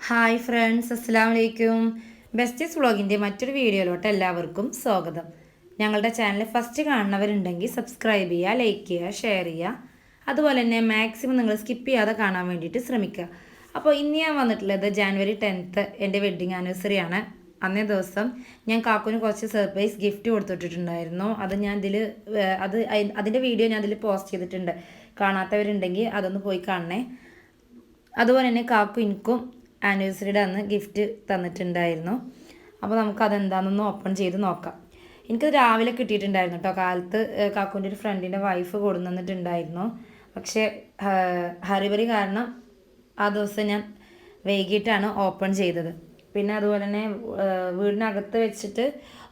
Hi friends അസ്സാം വലൈക്കും besties വ്ളോഗിന്റെ മറ്റൊരു വീഡിയോയിലോട്ട് എല്ലാവർക്കും സ്വാഗതം. ഞങ്ങളുടെ ചാനൽ ഫസ്റ്റ് കാണുന്നവരുണ്ടെങ്കിൽ സബ്സ്ക്രൈബ് ചെയ്യുക ലൈക്ക് ചെയ്യുക ഷെയർ ചെയ്യുക. അതുപോലെ തന്നെ മാക്സിമം നിങ്ങൾ സ്കിപ്പ് ചെയ്യാതെ കാണാൻ വേണ്ടിയിട്ട് ശ്രമിക്കുക. അപ്പോൾ ഇന്ന് ഞാൻ വന്നിട്ടുള്ളത് ജാനുവരി ടെൻത്ത് എന്റെ വെഡ്ഡിങ് ആനിവേഴ്സറി ആണ്. അന്നേ ദിവസം ഞാൻ കാക്കുവിന് കുറച്ച് സർപ്രൈസ് ഗിഫ്റ്റ് കൊടുത്തിട്ടുണ്ടായിരുന്നു. അത് ഞാൻ ഇതിൽ അത് അതിന്റെ വീഡിയോ ഞാൻ അതിൽ പോസ്റ്റ് ചെയ്തിട്ടുണ്ട്. കാണാത്തവരുണ്ടെങ്കിൽ അതൊന്ന് പോയി കാണണേ. അതുപോലെ തന്നെ കാക്കു എനിക്കും ആനിവേഴ്സറിയുടെ അന്ന് ഗിഫ്റ്റ് തന്നിട്ടുണ്ടായിരുന്നു. അപ്പോൾ നമുക്ക് അതെന്താണെന്നൊന്ന് ഓപ്പൺ ചെയ്ത് നോക്കാം. എനിക്കത് രാവിലെ കിട്ടിയിട്ടുണ്ടായിരുന്നു കേട്ടോ. കാലത്ത് കാക്കുവിന്റെ ഒരു ഫ്രണ്ടിന്റെ വൈഫ് കൊടുന്നിട്ടുണ്ടായിരുന്നു പക്ഷേ ഹറിബറി കാരണം ആ ദിവസം ഞാൻ വൈകിട്ടാണ് ഓപ്പൺ ചെയ്തത്. പിന്നെ അതുപോലെ തന്നെ വീടിനകത്ത് വെച്ചിട്ട്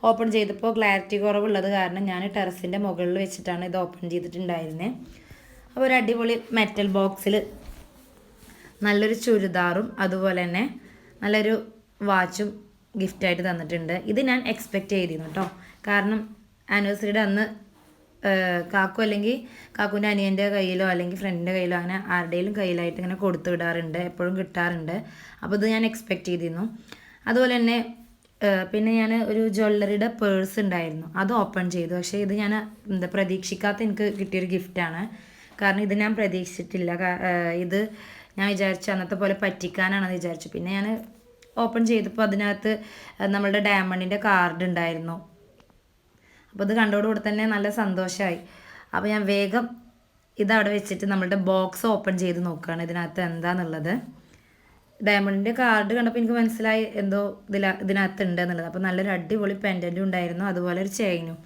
ഓപ്പൺ ചെയ്തപ്പോൾ ക്ലാരിറ്റി കുറവുള്ളത് കാരണം ഞാൻ ടെറസിന്റെ മുകളിൽ വെച്ചിട്ടാണ് ഇത് ഓപ്പൺ ചെയ്തിട്ടുണ്ടായിരുന്നത് അപ്പോൾ ഒരു അടിപൊളി മെറ്റൽ ബോക്സിൽ നല്ലൊരു ചുരിദാറും അതുപോലെ തന്നെ നല്ലൊരു വാച്ചും ഗിഫ്റ്റായിട്ട് തന്നിട്ടുണ്ട്. ഇത് ഞാൻ എക്സ്പെക്റ്റ് ചെയ്തിരുന്നു കേട്ടോ കാരണം ആനിവേഴ്സറിയുടെ അന്ന് കാക്കു അല്ലെങ്കിൽ കാക്കുവിന്റെ അനിയന്റെ കയ്യിലോ അല്ലെങ്കിൽ ഫ്രണ്ടിന്റെ കയ്യിലോ അങ്ങനെ ആരുടെയും കയ്യിലായിട്ട് ഇങ്ങനെ കൊടുത്തു വിടാറുണ്ട്. എപ്പോഴും കിട്ടാറുണ്ട്. അപ്പോൾ ഇത് ഞാൻ എക്സ്പെക്റ്റ് ചെയ്തിരുന്നു. അതുപോലെ തന്നെ പിന്നെ ഞാൻ ഒരു ജ്വല്ലറിയുടെ പേഴ്സ് ഉണ്ടായിരുന്നു. അത് ഓപ്പൺ ചെയ്തു. പക്ഷേ ഇത് ഞാൻ എന്താ പ്രതീക്ഷിക്കാത്ത എനിക്ക് കിട്ടിയൊരു ഗിഫ്റ്റാണ് കാരണം ഇത് ഞാൻ പ്രതീക്ഷിച്ചിട്ടില്ല. ഇത് ഞാൻ വിചാരിച്ചു അന്നത്തെ പോലെ പറ്റിക്കാനാണെന്ന് വിചാരിച്ചു. പിന്നെ ഞാൻ ഓപ്പൺ ചെയ്തപ്പോൾ അതിനകത്ത് നമ്മളുടെ ഡയമണ്ടിന്റെ കാർഡ് ഉണ്ടായിരുന്നു. അപ്പോൾ ഇത് കണ്ടോടുകൂടി തന്നെ നല്ല സന്തോഷമായി അപ്പോൾ ഞാൻ വേഗം ഇതവിടെ വെച്ചിട്ട് നമ്മളുടെ ബോക്സ് ഓപ്പൺ ചെയ്ത് നോക്കുകയാണ് ഇതിനകത്ത് എന്താണെന്നുള്ളത് ഡയമണ്ടിന്റെ കാർഡ് കണ്ടപ്പോൾ എനിക്ക് മനസ്സിലായി എന്തോ ഇതില ഇതിനകത്ത് ഉണ്ട് എന്നുള്ളത്. അപ്പോൾ നല്ലൊരു അടിപൊളി പെൻഡന്റും ഉണ്ടായിരുന്നു. അതുപോലെ ഒരു ചെയിനും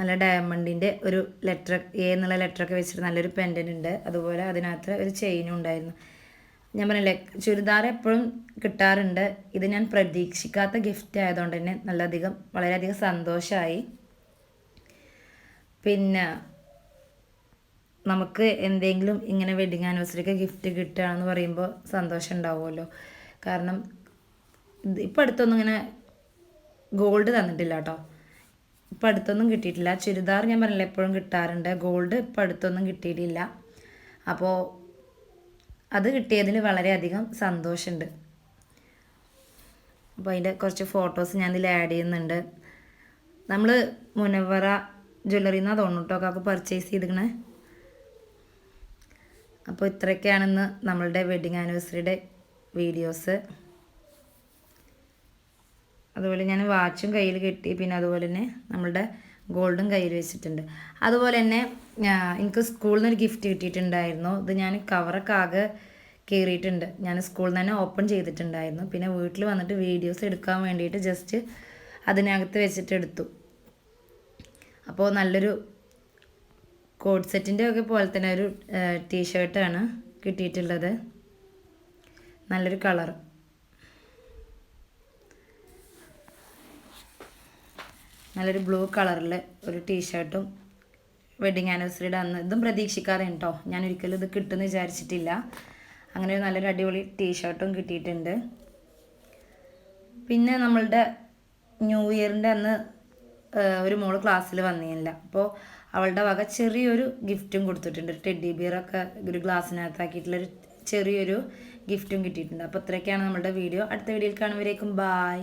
നല്ല ഡയമണ്ടിന്റെ ഒരു ലെറ്റർ എ എന്നുള്ള ലെറ്ററൊക്കെ വെച്ചിട്ട് നല്ലൊരു പെൻഡന്റ് ഉണ്ട്. അതുപോലെ അതിനകത്ത് ഒരു ചെയിനും ഉണ്ടായിരുന്നു. ഞാൻ പറഞ്ഞില്ലേ ചുരിദാർ എപ്പോഴും കിട്ടാറുണ്ട്. ഇത് ഞാൻ പ്രതീക്ഷിക്കാത്ത ഗിഫ്റ്റ് ആയതുകൊണ്ട് തന്നെ നല്ലധികം വളരെയധികം സന്തോഷമായി പിന്നെ നമുക്ക് എന്തെങ്കിലും ഇങ്ങനെ വെഡിങ് ആനിവേഴ്സറിക്ക് ഗിഫ്റ്റ് കിട്ടുകയാണെന്ന് പറയുമ്പോൾ സന്തോഷം ഉണ്ടാവുമല്ലോ. കാരണം ഇപ്പം അടുത്തൊന്നും ഇങ്ങനെ ഗോൾഡ് തന്നിട്ടില്ല കേട്ടോ. ഇപ്പം അടുത്തൊന്നും കിട്ടിയിട്ടില്ല. ചുരിദാർ ഞാൻ പറഞ്ഞില്ല എപ്പോഴും കിട്ടാറുണ്ട്. ഗോൾഡ് ഇപ്പം അടുത്തൊന്നും കിട്ടിയിട്ടില്ല. അപ്പോൾ അത് കിട്ടിയതിൽ വളരെയധികം സന്തോഷമുണ്ട്. അപ്പോൾ അതിന്റെ കുറച്ച് ഫോട്ടോസ് ഞാൻ ഇതിൽ ആഡ് ചെയ്യുന്നുണ്ട്. നമ്മൾ മുനവറ ജ്വല്ലറിയിൽ നിന്നാണ് തോന്നുന്നു കേട്ടോ കാക്ക് പർച്ചേസ് ചെയ്തിരിക്കണേ. അപ്പോൾ ഇത്രയൊക്കെയാണിന്ന് നമ്മളുടെ വെഡിങ് ആനിവേഴ്സറിയുടെ വീഡിയോസ് അതുപോലെ ഞാൻ വാച്ചും കയ്യിൽ കെട്ടി പിന്നെ അതുപോലെ തന്നെ നമ്മളുടെ ഗോൾഡും കയ്യിൽ വെച്ചിട്ടുണ്ട്. അതുപോലെ തന്നെ എനിക്ക് സ്കൂളിൽ നിന്ന് ഒരു ഗിഫ്റ്റ് കിട്ടിയിട്ടുണ്ടായിരുന്നു. ഇത് ഞാൻ കവറൊക്കെ ആകെ കീറിയിട്ടുണ്ട് ഞാൻ സ്കൂളിൽ നിന്ന് തന്നെ ഓപ്പൺ ചെയ്തിട്ടുണ്ടായിരുന്നു. പിന്നെ വീട്ടിൽ വന്നിട്ട് വീഡിയോസ് എടുക്കാൻ വേണ്ടിയിട്ട് ജസ്റ്റ് അതിനകത്ത് വെച്ചിട്ട് എടുത്തു. അപ്പോൾ നല്ലൊരു കോഡ് സെറ്റിന്റെ ഒക്കെ പോലെ തന്നെ ഒരു ടീഷർട്ടാണ് കിട്ടിയിട്ടുള്ളത്. നല്ലൊരു കളർ നല്ലൊരു ബ്ലൂ കളറിൽ ഒരു ടീഷർട്ടും വെഡിങ് ആനിവേഴ്സറിയുടെ അന്ന് ഇതും പ്രതീക്ഷിക്കാതെ കേട്ടോ. ഞാൻ ഒരിക്കലും ഇത് കിട്ടുമെന്ന് വിചാരിച്ചിട്ടില്ല. അങ്ങനെ ഒരു നല്ലൊരു അടിപൊളി ടീഷർട്ടും കിട്ടിയിട്ടുണ്ട്. പിന്നെ നമ്മളുടെ ന്യൂ ഇയറിന്റെ അന്ന് ഒരു മോൾ ക്ലാസ്സിൽ വന്നില്ല. അപ്പോൾ അവളുടെ വക ചെറിയൊരു ഗിഫ്റ്റും കൊടുത്തിട്ടുണ്ട്. ഒരു ടെഡി ബിയറൊക്കെ ഒരു ഗ്ലാസ്സിനകത്താക്കിയിട്ടുള്ളൊരു ചെറിയൊരു ഗിഫ്റ്റും കിട്ടിയിട്ടുണ്ട്. അപ്പോൾ ഇത്രയൊക്കെയാണ് നമ്മുടെ വീഡിയോ. അടുത്ത വീഡിയോയിൽ കാണുമ്പോഴേക്കും ബായ്